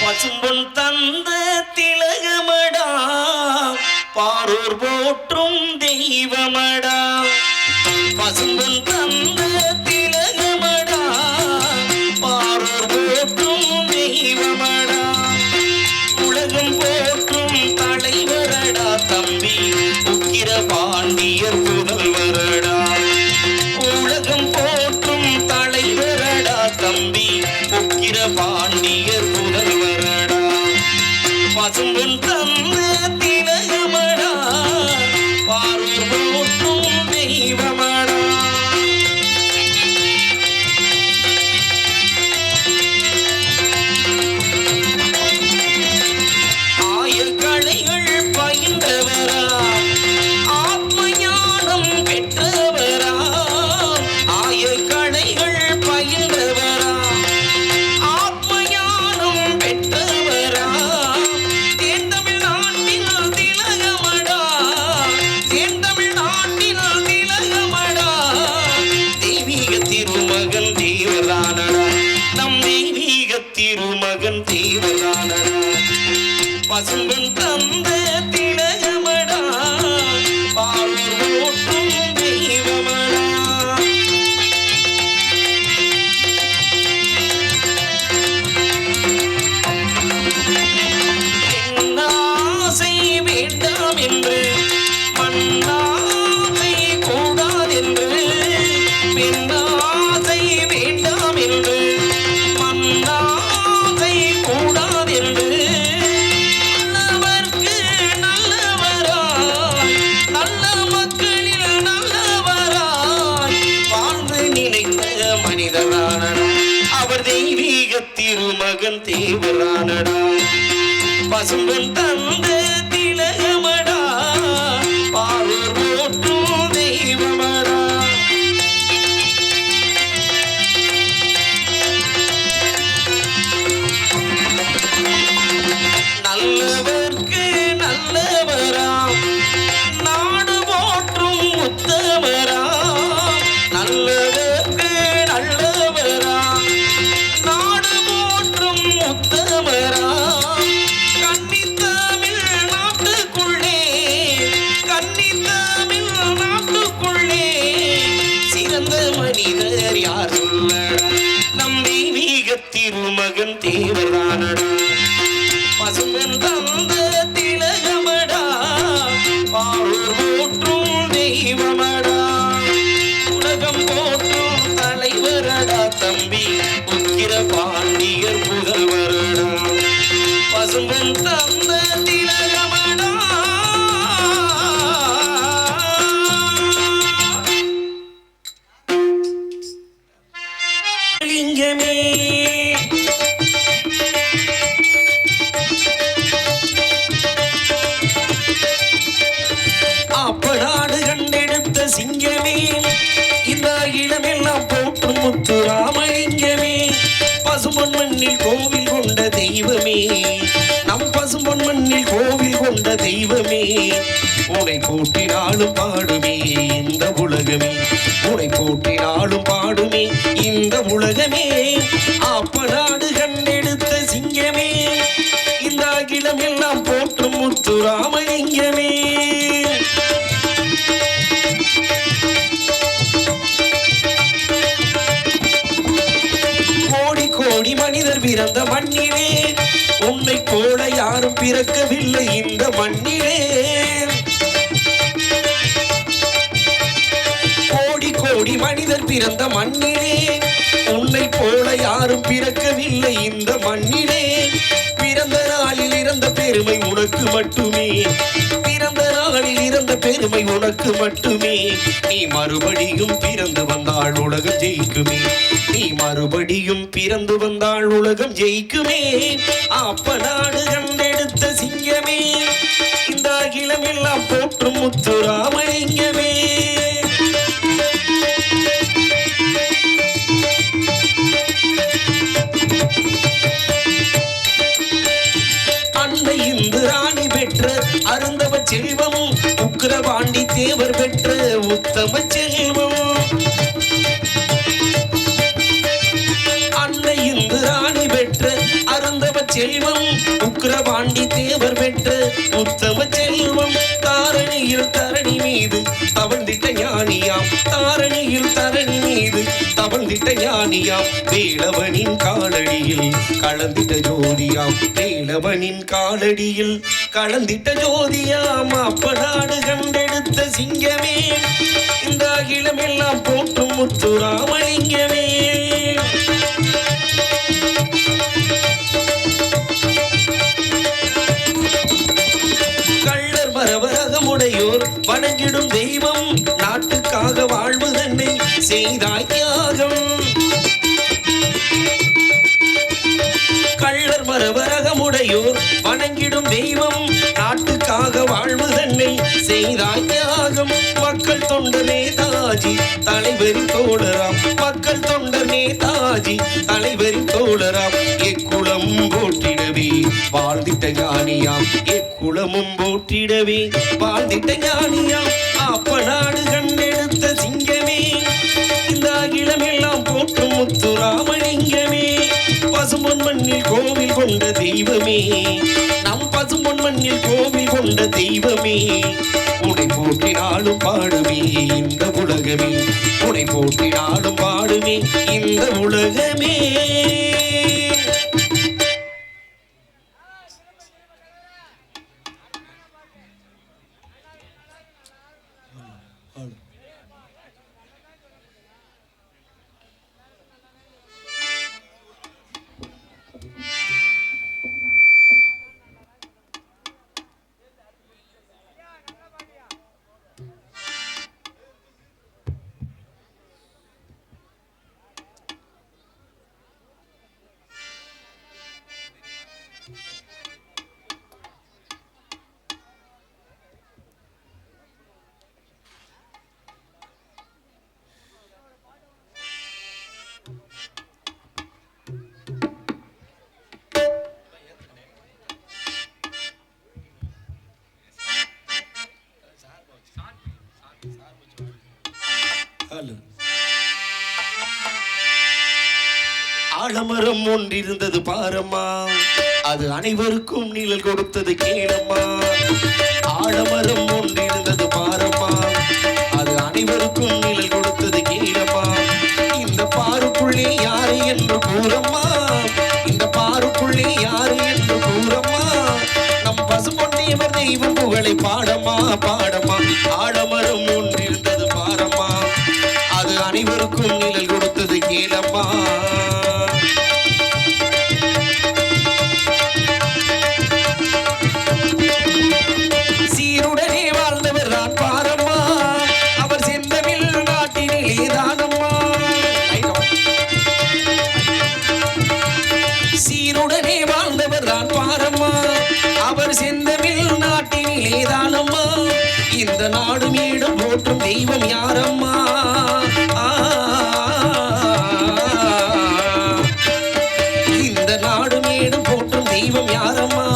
பசும்பொன் தந்த திலகமடா பாரூர் போற்றும் தெய்வமடா. பசும்பொன் தந்த திருமகன் பசும்பொன் பசும்பன் இந்த இடமெல்லாம் போற்று முத்து ராமலிங்கமே பசுமன் மண்ணில் கோவில் கொண்ட தெய்வமே. நம் பசுமன் மண்ணில் கோவில் கொண்ட தெய்வமே. உனை போற்றினாலும் பாடுமே இந்த உலகமே. உனை போற்றினாலும் பாடுமே இந்த உலகமே. அப்பநாடு கண்டெடுத்த சிங்கமே. இந்த அகிலம் எல்லாம் போற்றும் முத்து ராமலிங்கமே கோடி மனிதர் பிறந்த மண்ணிலே. உன்னை போல யாரும் பிறக்கவில்லை இந்த மண்ணிலே. கோடி கோடி மனிதர் பிறந்த மண்ணிலே. உன்னை போல யாரும் பிறக்கவில்லை இந்த மண்ணிலே. பிறந்த நாளில் இறந்த பெருமை உனக்கு மட்டுமே. பிறந்த பெருமை உனக்கு மட்டுமே. நீ மறுபடியும் பிறந்து வந்தாள் உலகம் ஜெயிக்குமே. நீ மறுபடியும் பிறந்து வந்தாள் உலகம் ஜெயிக்குமே. அப்ப நாடு கண்டெடுத்த சிங்கமே. இந்த அகிலம் எல்லாம் போற்றும் முத்துராமலிங்கமே. பாண்டி தேவர் பெற்ற உத்தம செல்வம். அன்னை இந்து ராணி பெற்ற அருந்தவ செல்வம். உக்ரபாண்டி தேவர் பெற்ற உத்தம செல்வம். தாரணியில் தரணி மீது தவழ்ந்திட்ட ஞானியாம். தாரணியில் தரணி மீது கவர்ந்திட்ட ஞானியாம் வேளவனின் காலடியில் கலந்திட்ட ஜோதியாம். வேளவனின் காலடியில் கலந்திட்ட ஜோதியாம். அப்பநாடு கண்டெடுத்த சிங்கமே. இந்த அகிலம் எல்லாம் போற்றும் முத்து ராமலிங்கமே கள்ளர் மரபரகமுடையோர் வணங்கிடும் தெய்வம் செய்தாய் தியாகம் கள்ளர் வரவரகமுடையோர் வணங்கிடும் தெய்வம் நாட்டுக்காக வாழ்வு தன்னை செய்தாய் தியாகம். மக்கள் தொண்ட நேதாஜி தலைவரி தோழராம். மக்கள் தொண்ட நேதாஜி தலைவரி தோழராம். எக்குளம் போற்றிடவே வாழ்ந்திட்ட ஞானியாம். எக்குளமும் போற்றிடவே வாழ்ந்திட்ட ஞானியாம். அப்ப நாடுகள் போற்றும் பசும்பொன் மண்ணில் கோவில் கொண்ட தெய்வமே. நம் பசும்பொன் மண்ணில் கோவில் கொண்ட தெய்வமே. உடை போற்றினாலும் பாடுமே இந்த உலகமே. உடை போற்றினாலும் பாடுமே இந்த உலகமே. ஆலமரம் ஒன்றிருந்தது பாரம்மா. அது அனைவருக்கும் நிழல் கொடுத்தது கேளம்மா. ஆலமரம் ஒன்றிருந்தது பாரம்மா. அது அனைவருக்கும் நிழல் கொடுத்தது கேளம்மா. இந்த பாருக்குள்ளே யாரு என்று கூறம்மா. இந்த பாருக்குள்ளே யாரு என்று கூறம்மா. நம் பசுமொன்றியவர் தெய்வம் புகழை பாடமா பாடமா ஆலமரம் ஒன்று தெய்வம் யாரம்மா? ஆ, இந்த நாடு மேடும் போற்றும் தெய்வம் யாரம்மா?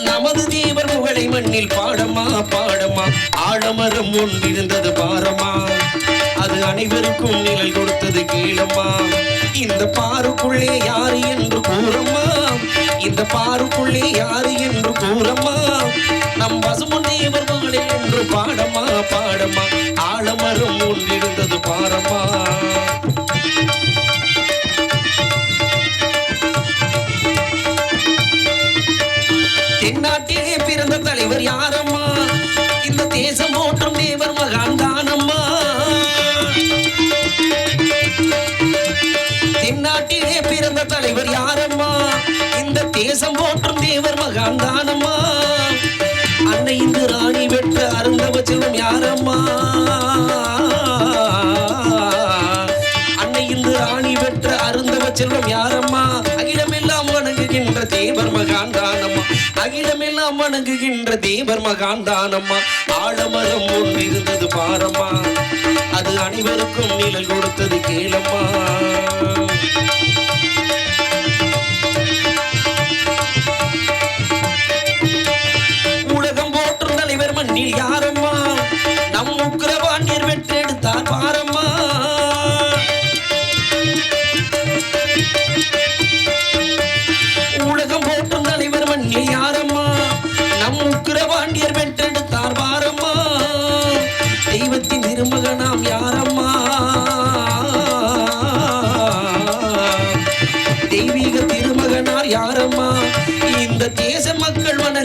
நமது தேவர் புகழை மண்ணில் பாடமா பாடமா ஆழமரம் ஒன்றிருந்தது பாரமா அது அனைவருக்கும் நிழல் கொடுத்தது கீழம்மா இந்த பாருக்குள்ளே யாரு என்று கூறம்மா. இந்த பாருக்குள்ளே யாரு என்று கூறம்மா. நம் பசுமுன் தேவர் புகழை என்று பாடமா பாடமா பாரம்மா பாரமா. தென்னாட்டிலே பிறந்த தலைவர் யாரம்மா? செல்வம் யாரம்மா? அகிலமெல்லாம் வணங்குகின்ற தேவர் மகான் தானம்மா அகிலமெல்லாம் வணங்குகின்ற தேவர் மகான் தானம்மா ஆழமரம் ஒன்று இருந்தது பாரம்மா. அது அனைவருக்கும் நிழல் கொடுத்தது கேளம்மா.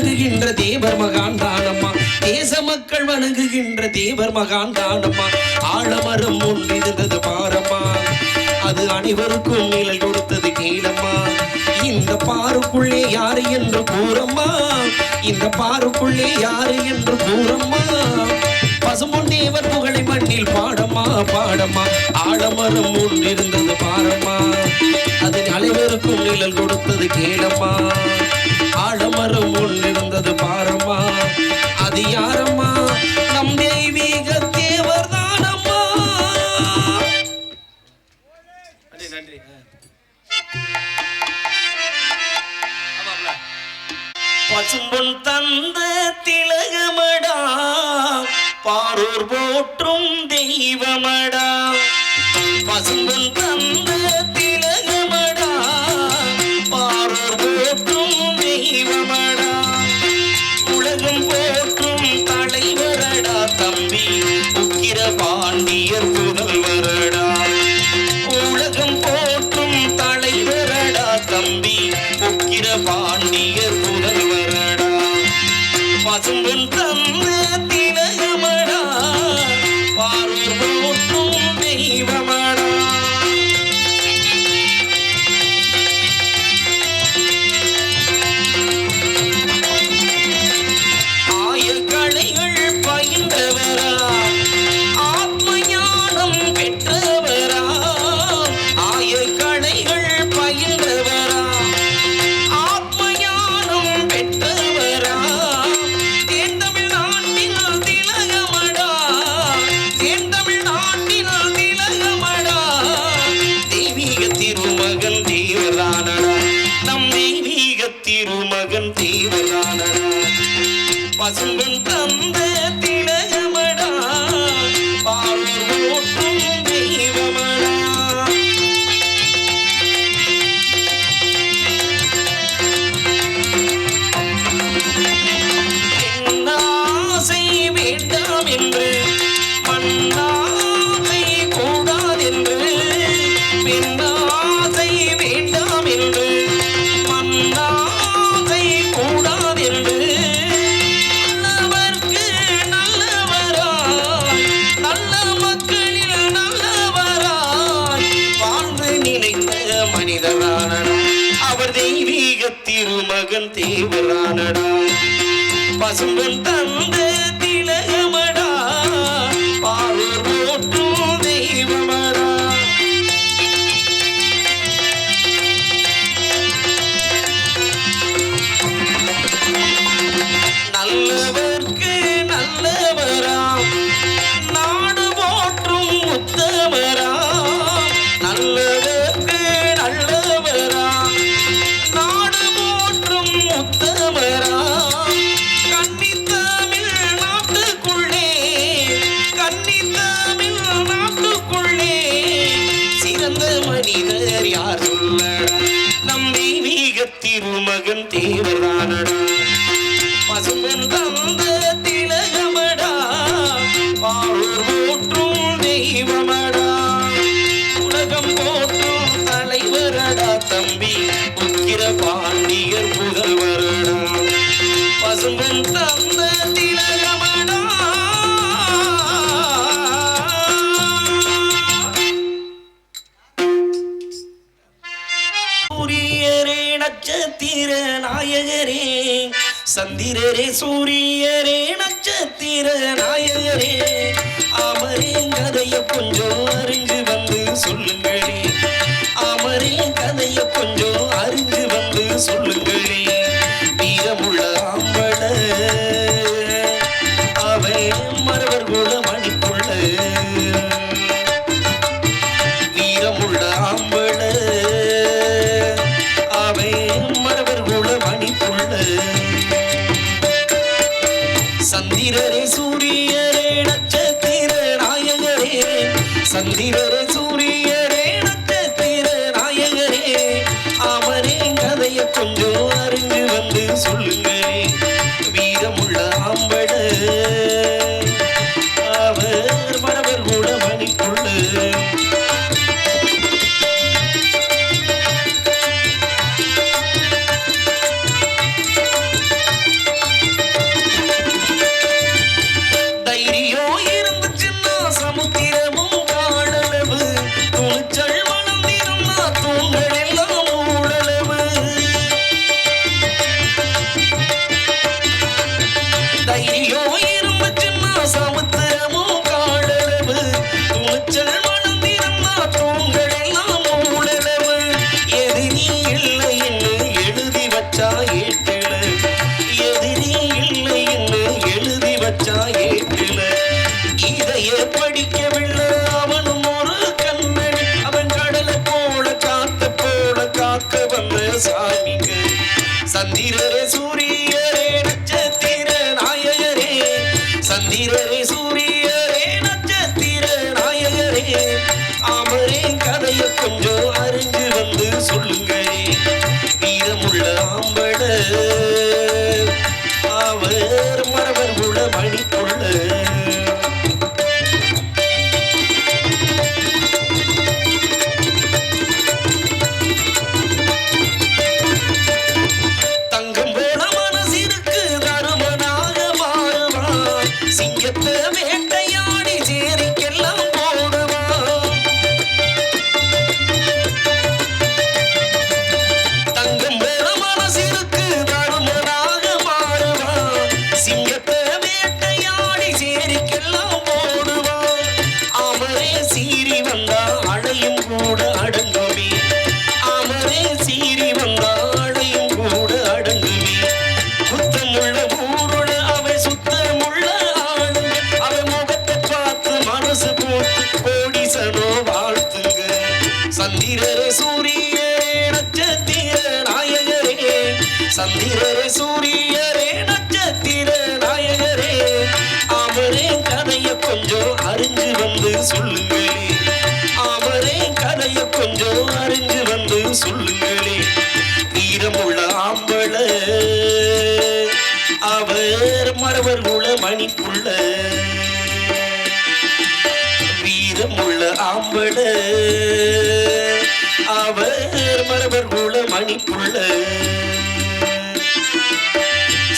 வணங்குகின்ற தேவர் மகான் தானம்மா. தேச மக்கள் வணங்குகின்ற தேவர் மகான் தானம்மா. ஆழமரம் ஒன்றிருந்தது பாரம்மா. அது அனைவருக்கும் நிழல் கொடுத்தது கீழம்மா. இந்த பாருக்குள்ளே யாரு என்று கூறம்மா. இந்த பாருக்குள்ளே யாரு என்று கூறம்மா. பசும்பொன் தேவர் புகழை மண்ணில் பாடம்மா பாடம்மா. ஆழமரம் ஒன்றிருந்தது பாரம்மா. அது அனைவருக்கும் நிழல் கொடுத்தது கேளம்மா சொல்கிறானடா பசும்பொன் தந்து ti, ¿verdad? நட்சத்திர நாயகரே சந்திரரே சூரியரே நட்சத்திர நாயகரே அமரே கதைய கொஞ்சம் அறிஞ்சு வந்து சொல்லுங்களே. அமரே கதைய கொஞ்சம் அறிஞ்சு வந்து சொல்லுங்க. வீரர் மறவர் குல மணிக்குள்ள. வீரமுள்ள ஆம்பட அவர் மறவர் குல மணிக்குள்ள.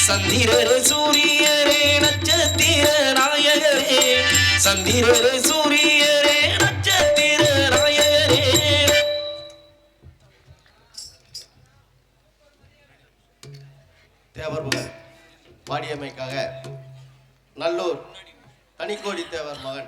சந்திரரே சூரியரே நட்சத்திர நாயகரே. சந்திரரே சூரியரே அணிக்கோடி தேவர் மகன்.